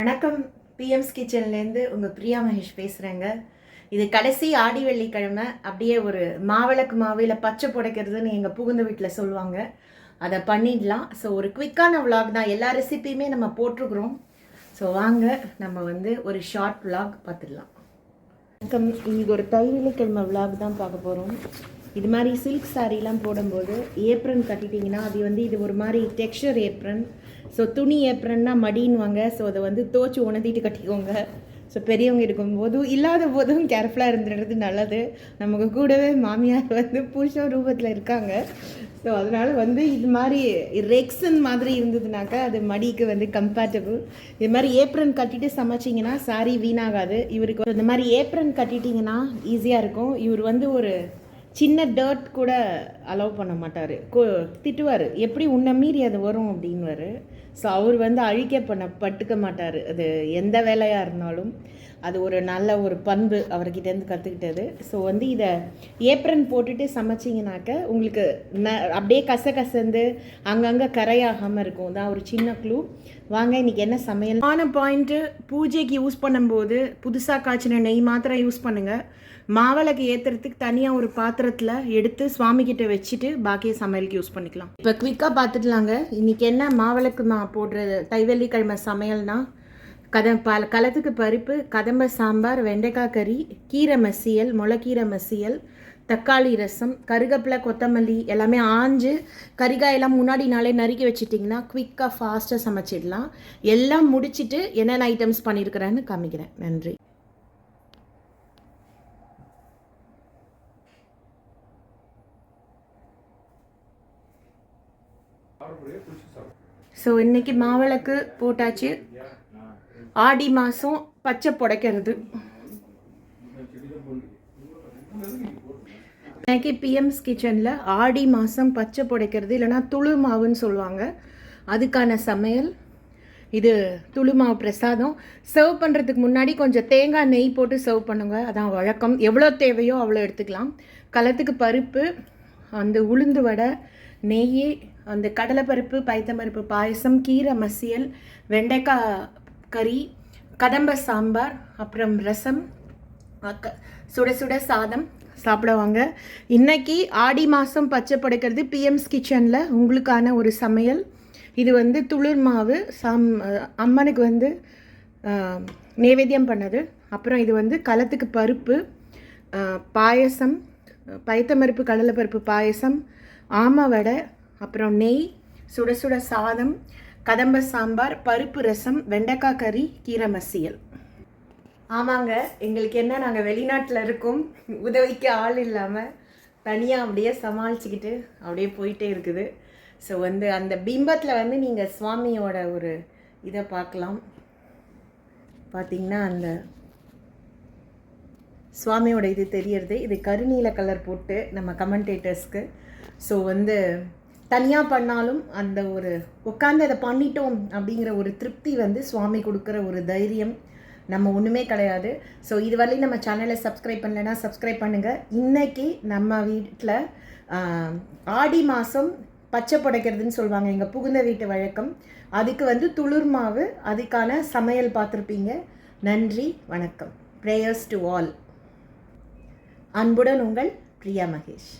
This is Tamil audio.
வணக்கம். பிஎம்ஸ் கிச்சன்லேருந்து உங்கள் பிரியா மகேஷ் பேசுகிறேங்க இது கடைசி ஆடி வெள்ளிக்கிழமை. அப்படியே ஒரு மாவிளக்கு மாவு இல்லை பச்சை புடைக்கிறதுன்னு எங்கள் புகுந்த வீட்டில் சொல்லுவாங்க. அதை பண்ணிடலாம். ஸோ ஒரு குவிக்கான விலாக் தான். எல்லா ரெசிப்பியுமே நம்ம போட்டிருக்கிறோம். ஸோ வாங்க நம்ம வந்து ஒரு ஷார்ட் விலாக் பார்த்துடலாம். வணக்கம். இது ஒரு தை வெள்ளிக்கிழமை விலாக் தான் பார்க்க போகிறோம் இது மாதிரி சில்க் சாரீலாம் போடும்போது ஏப்ரன் கட்டிட்டிங்கன்னா அது வந்து இது ஒரு மாதிரி டெக்ஸ்டர் ஏப்ரன் ஸோ துணி ஏப்ரன்னா மடின்னுவாங்க. ஸோ அதை வந்து தோச்சு உணர்த்திட்டு கட்டிக்கோங்க. ஸோ பெரியவங்க இருக்கும்போதும் இல்லாத போதும் கேர்ஃபுல்லாக இருந்துடுறது நல்லது. நமக்கு கூடவே மாமியார் வந்து புருஷ ரூபத்தில் இருக்காங்க. ஸோ அதனால் வந்து இது மாதிரி ரெக்ஸன் மாதிரி இருந்ததுனாக்கா அது மடிக்கு வந்து கம்பேட்டபிள் இது மாதிரி ஏப்ரன் கட்டிட்டு சமைச்சிங்கன்னா சாரி வீணாகாது. இவருக்கு இந்த மாதிரி ஏப்ரன் கட்டிட்டிங்கன்னா ஈஸியாக இருக்கும். இவர் வந்து ஒரு சின்ன டர்ட் கூட அலோவ் பண்ண மாட்டார். திட்டுவார். எப்படி உன்னை மீறி அது வரும்? அப்படின்வாரு ஸோ அவர் வந்து அழிக்க பண்ண பட்டுக்க மாட்டார். அது எந்த வேலையாக இருந்தாலும் அது ஒரு நல்ல ஒரு பண்பு அவர்கிட்டேருந்து கற்றுக்கிட்டது ஸோ வந்து இதை ஏப்ரன் போட்டுட்டு சமைச்சிங்கனாக்க உங்களுக்கு ந அப்படியே கச கசந்து அங்கங்கே கரையாகாமல் இருக்கும். தான் ஒரு சின்ன க்ளூ வாங்க இன்னைக்கு என்ன சமையல்? ஆன பாயிண்ட்டு பூஜைக்கு யூஸ் பண்ணும்போது புதுசாக காய்ச்சின நெய் மாத்திரம் யூஸ் பண்ணுங்கள் மாவிளக்கு ஏற்றுறதுக்கு தனியாக ஒரு பாத்திரத்தில் எடுத்து சுவாமிக்கிட்ட வச்சு வச்சுட்டு பாக்கிய சமையலுக்கு யூஸ் பண்ணிக்கலாம். இப்போ குவிக்காக பார்த்துட்டுலாங்க இன்னைக்கு என்ன மாவிளக்கு மா போடுறது தைவெள்ளிக்கிழமை சமையல்னா? கதம் பல களத்துக்கு பருப்பு கதம்ப சாம்பார் வெண்டைக்காய் கறி கீரை மசியல் முளைக்கீரை மசியல் தக்காளி ரசம் கருகப்பிலை கொத்தமல்லி எல்லாமே ஆஞ்சு கறிகாயெல்லாம் முன்னாடி நாளே நறுக்கி வச்சுட்டிங்கன்னா குவிக்காக ஃபாஸ்ட்டாக சமைச்சிடலாம். எல்லாம் முடிச்சிட்டு என்னென்ன ஐட்டம்ஸ் பண்ணியிருக்கிறேன்னு காமிக்கிறேன். நன்றி. ஸோ இன்னைக்கு மாவிளக்கு போட்டாச்சு. ஆடி மாதம் பச்சை புடைக்கிறது. இன்னைக்கு பிஎம்ஸ் கிச்சனில் ஆடி மாதம் பச்சை புடைக்கிறது இல்லைன்னா துளு மாவுன்னு சொல்லுவாங்க. அதுக்கான சமையல். இது துளு மாவு பிரசாதம். சர்வ் பண்ணுறதுக்கு முன்னாடி கொஞ்சம் தேங்காய் நெய் போட்டு சர்வ் பண்ணுங்க. அதான் வழக்கம். எவ்வளோ தேவையோ அவ்வளோ எடுத்துக்கலாம். களத்துக்கு பருப்பு அந்த உளுந்து வடை நெய் அந்த கடலைப்பருப்பு பைத்தம்பருப்பு பாயசம் கீரை மசியல் வெண்டைக்காய் கறி கதம்ப சாம்பார் அப்புறம் ரசம் அக்க- சுட சுட சாதம் சாப்பிடுவாங்க. இன்னைக்கு ஆடி மாதம் பச்சை படைக்கிறது பிஎம்ஸ் கிச்சனில் உங்களுக்கான ஒரு சமையல். இது வந்து துளிர் மாவு சாம் அம்மனுக்கு வந்து ஆஹ், நைவேத்தியம் பண்ணது. அப்புறம் இது வந்து களத்துக்கு பருப்பு பாயசம் பைத்தம்பருப்பு கடலைப்பருப்பு பாயசம் ஆமை வடை அப்புறம் நெய் சுட சுட சாதம் கதம்ப சாம்பார் பருப்பு ரசம் வெண்டைக்காய் கறி கீரை மசியல். ஆமாங்க எங்களுக்கு என்ன நாங்கள் வெளிநாட்டில் இருக்கோம். உதவிக்கு ஆள் இல்லாமல் தனியாக அப்படியே சமாளிச்சுக்கிட்டு அப்படியே போயிட்டே இருக்குது. ஸோ வந்து அந்த பிம்பத்தில் வந்து நீங்கள் சுவாமியோட ஒரு இதை பார்க்கலாம். பார்த்தீங்கன்னா அந்த சுவாமியோட இது தெரியறது. இது கருநீல கலர் போட்டு நம்ம கமெண்டேட்டர்ஸ்க்கு ஸோ வந்து தனியாக பண்ணாலும் அந்த ஒரு உட்காந்து அதை பண்ணிட்டோம் அப்படிங்கிற ஒரு திருப்தி வந்து சுவாமி கொடுக்குற ஒரு தைரியம் நம்ம ஒன்றுமே கிடையாது. ஸோ இதுவரையும் நம்ம சேனலை சப்ஸ்கிரைப் பண்ணலைன்னா சப்ஸ்கிரைப் பண்ணுங்கள் இன்றைக்கி நம்ம வீட்டில் ஆடி மாதம் பச்சை புடைக்கிறதுன்னு சொல்லுவாங்க. எங்கள் புகுந்த வீட்டு வழக்கம். அதுக்கு வந்து துளிர் மாவு அதுக்கான சமையல் பார்த்துருப்பீங்க. நன்றி வணக்கம். ப்ரேயர்ஸ் டு ஆல் அன்புடன் உங்கள் பிரியா மகேஷ்.